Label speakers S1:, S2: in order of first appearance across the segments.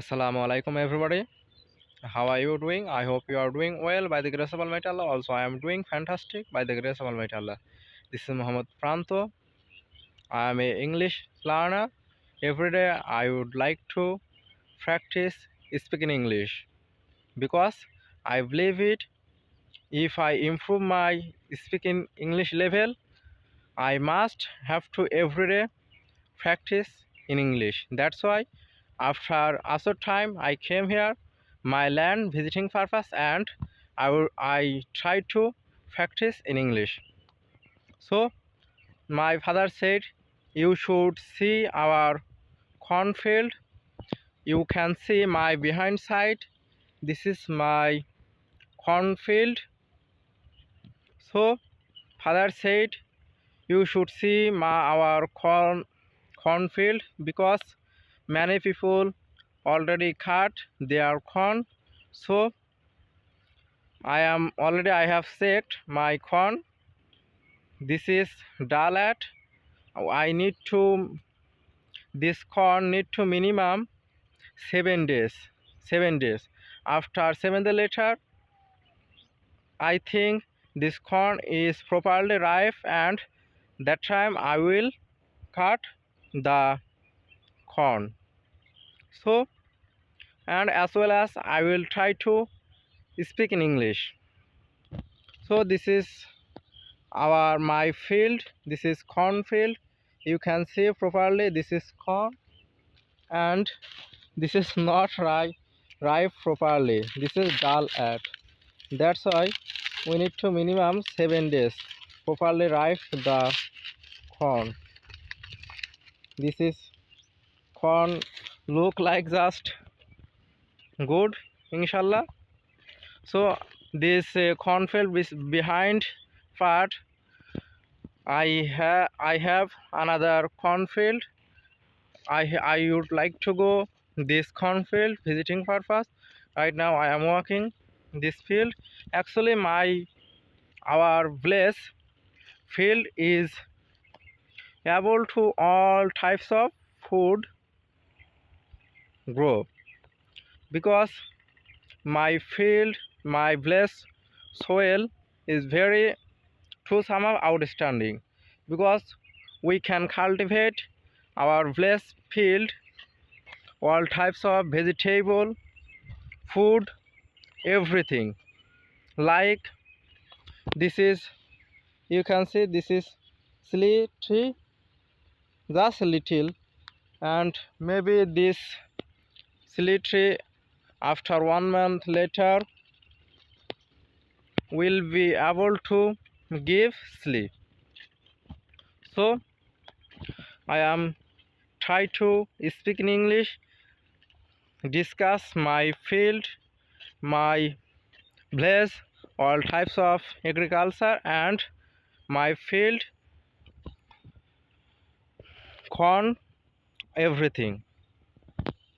S1: Assalamu alaikum everybody. How are you doing? I hope you are doing well by the grace of Almighty Allah. Also I am doing fantastic by the grace of Almighty Allah. This is Muhammad Pranto. I am an English learner. Every day I would like to practice speaking English because I believe it. If I improve my speaking English level, I must have to every day practice in English. That's why after Asr time, I came here, my land visiting purpose, and I, I tried to practice in English. So, my father said, You should see our cornfield. You can see my behind side. This is my cornfield. So, father said, You should see my, our corn cornfield because many people already cut their corn so I am already I have set my corn this is dull I need to this corn need to minimum 7 days 7 days after 7 days later I think this corn is properly ripe and that time I will cut the corn so and as well as I will try to speak in English so this is our my field this is corn field you can see properly this is corn and this is not ripe ripe properly this is dull at that's why we need to minimum seven days properly ripe the corn this is corn look like just good inshallah so this uh, cornfield behind part I have I have another cornfield I I would like to go this cornfield visiting purpose right now I am walking this field actually my our place field is able to all types of food grow because my field my blessed soil is very to some outstanding because we can cultivate our blessed field all types of vegetable food everything like this is you can see this is slee tree just little and maybe this Slightly after one month later will be able to give sleep. So I am try to speak in English, discuss my field, my place, all types of agriculture and my field, corn, everything.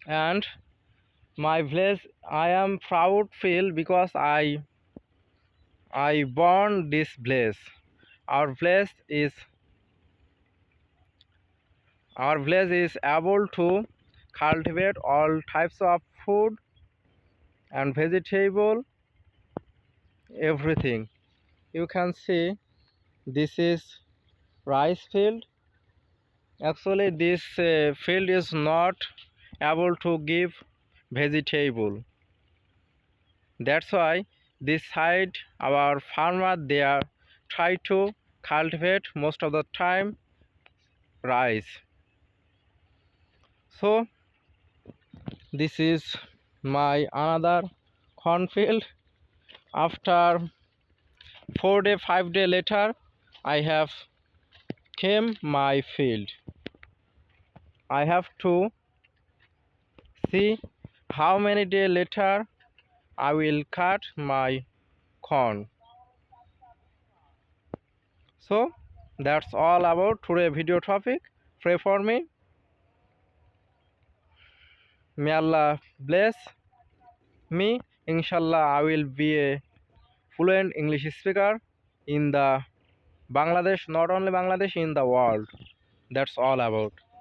S1: and my village i am proud feel because i i born this place our place is our village is able to cultivate all types of food and vegetable everything you can see this is rice field actually this uh, field is not able to give vegetable. That's why this side our farmer they are try to cultivate most of the time rice. So this is my another cornfield after four day five day later I have came my field I have to see how many days later I will cut my corn. So that's all about today video topic. Pray for me. May Allah bless me. Inshallah, I will be a fluent English speaker in the Bangladesh, not only Bangladesh, in the world. That's all about.